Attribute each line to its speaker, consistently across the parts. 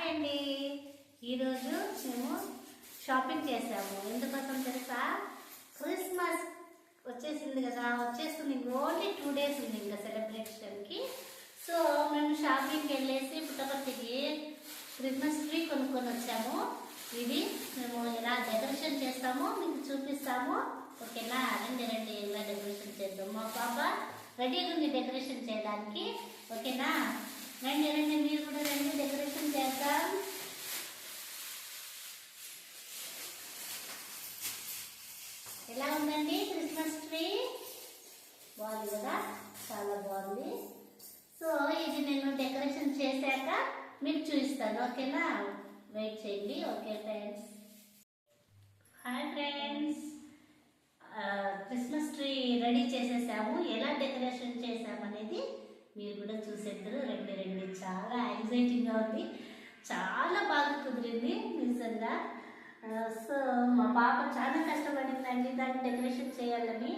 Speaker 1: Hi అండి. ఈరోజు మేము షాపింగ్ చేసాము ఎందుకోసం తెలుసా? క్రిస్మస్ వచ్చేసింది కదా. వచ్చేస్తుంది ఓన్లీ టూ డేస్ ఉంది ఇంకా సెలబ్రేషన్కి. సో మేము షాపింగ్కి వెళ్ళేసి పుట్టపర్తికి క్రిస్మస్ ట్రీ కొనుక్కొని వచ్చాము. ఇది మేము ఎలా డెకరేషన్ చేస్తామో మీకు చూపిస్తాము. ఓకేనా? రండి రండి. ఎలా డెకరేషన్ చేద్దాం? మా పాప రెడీగా ఉంది డెకరేషన్ చేయడానికి. ఓకేనా? రండి రండి. మీరు కూడా రండి డెకరేషన్ చేద్దాం ఎలా ఉందండి? క్రిస్మస్ ట్రీ బాగుంది కదా? చాలా బాగుంది. సో ఇది నేను డెకరేషన్ చేశాక మీకు చూపిస్తాను. ఓకేనా? వెయిట్ చేయండి. Okay friends hi friends Christmas tree ready చేసేసాము. ఎలా డెకరేషన్ చేసాము అనేది మీరు కూడా చూసేద్దరు. రెండు రెండు. చాలా యాంగ్జైటీగా ఉంది. చాలా బాగా కుదిరింది నిజంగా. సో మా పాప చాలా కష్టం పడిందండి దాన్ని డెకరేషన్ చేయాలని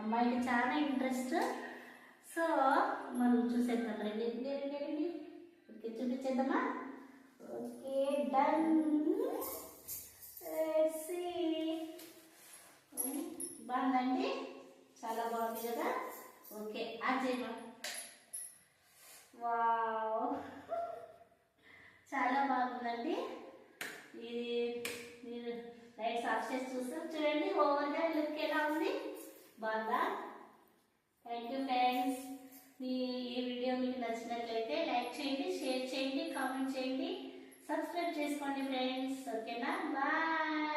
Speaker 1: అమ్మాయికి చాలా ఇంట్రెస్ట్. సో మనం చూసేద్దాం. రండి రండి రండి రండి. ఓకే చూపించేద్దామా? Okay done. బాగుందండి? చాలా బాగుంది కదా? Okay Ajay wow. చాలా బాగుందండి. ఇది రైట్ లైట్స్ ఆఫ్ చేసి చూస్తాం చూడండి ఓవర్గా లుక్ ఎలా ఉంది? బాగుందా? థ్యాంక్ యూ ఫ్రెండ్స్ మీ ఈ వీడియో మీకు నచ్చినట్లయితే లైక్ చేయండి షేర్ చేయండి కామెంట్ చేయండి. సబ్స్క్రైబ్ చేసుకోండి ఫ్రెండ్స్ ఓకేనా బాయ్